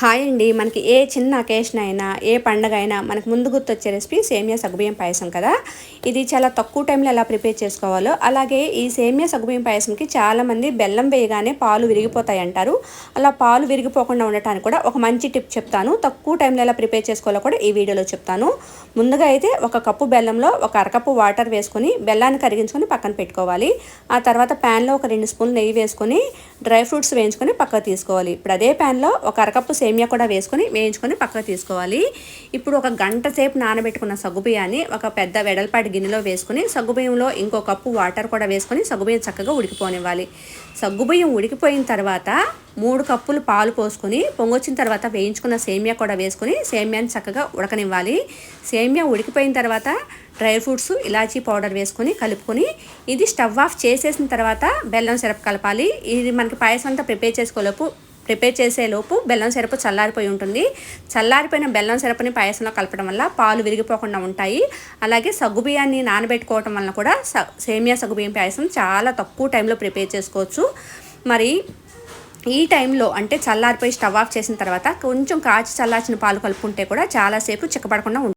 Hi అండి. మనకి ఏ చిన్న అకేషన్ అయినా ఏ పండగ అయినా మనకు ముందు గుర్తొచ్చే రెసిపీ సేమియా సగ్గుబియ్యం పాయసం కదా? ఇది చాలా తక్కువ టైంలో ఎలా ప్రిపేర్ చేసుకోవాలో అలాగే ఈ సేమియా సగ్గుబియ్యం పాయసంకి చాలామంది బెల్లం వేయగానే పాలు విరిగిపోతాయి అంటారు. అలా పాలు విరిగిపోకుండా ఉండటానికి కూడా ఒక మంచి టిప్ చెప్తాను. తక్కువ టైంలో ఎలా ప్రిపేర్ చేసుకోవాలో కూడా ఈ వీడియోలో చెప్తాను. ముందుగా అయితే ఒక కప్పు బెల్లంలో ఒక అరకప్పు వాటర్ వేసుకొని బెల్లాన్ని కరిగించుకొని పక్కన పెట్టుకోవాలి. ఆ తర్వాత ప్యాన్లో ఒక రెండు స్పూన్లు నెయ్యి వేసుకొని డ్రై ఫ్రూట్స్ వేయించుకొని పక్కకు తీసుకోవాలి. ఇప్పుడు అదే ప్యాన్లో ఒక అరకప్పు సేమియా సేమియా కూడా వేసుకొని వేయించుకొని పక్కకు తీసుకోవాలి. ఇప్పుడు ఒక గంట సేపు నానబెట్టుకున్న సగ్గుబియ్యాన్ని ఒక పెద్ద వెడల్పాటి గిన్నెలో వేసుకొని సగ్గుబియ్యంలో ఇంకో కప్పు వాటర్ కూడా వేసుకొని సగ్గుబియ్యం చక్కగా ఉడికిపోనివ్వాలి. సగ్గుబియ్యం ఉడికిపోయిన తర్వాత మూడు కప్పులు పాలు పోసుకొని పొంగొచ్చిన తర్వాత వేయించుకున్న సేమియా కూడా వేసుకొని సేమియాని చక్కగా ఉడకనివ్వాలి. సేమియా ఉడికిపోయిన తర్వాత డ్రై ఫ్రూట్స్ ఇలాచీ పౌడర్ వేసుకొని కలుపుకొని ఇది స్టవ్ ఆఫ్ చేసేసిన తర్వాత బెల్లం సిరప్ కలపాలి. ఇది మనకి పాయసం అంతా ప్రిపేర్ చేసుకోలేపు ప్రిపేర్ చేసేలోపు బెల్లం సిరపు చల్లారిపోయి ఉంటుంది. చల్లారిపోయిన బెల్లం సిరపుని పాయసంలో కలపడం వల్ల పాలు విరిగిపోకుండా ఉంటాయి. అలాగే సగ్గుబియ్యాన్ని నానబెట్టుకోవటం వల్ల కూడా సేమియా సగ్గుబియ్యం పాయసం చాలా తక్కువ టైంలో ప్రిపేర్ చేసుకోవచ్చు. మరి ఈ టైంలో అంటే చల్లారిపోయి స్టవ్ ఆఫ్ చేసిన తర్వాత కొంచెం కాచి చల్లార్చిన పాలు కలుపుకుంటే కూడా చాలాసేపు చిక్కపడకుండా ఉంటుంది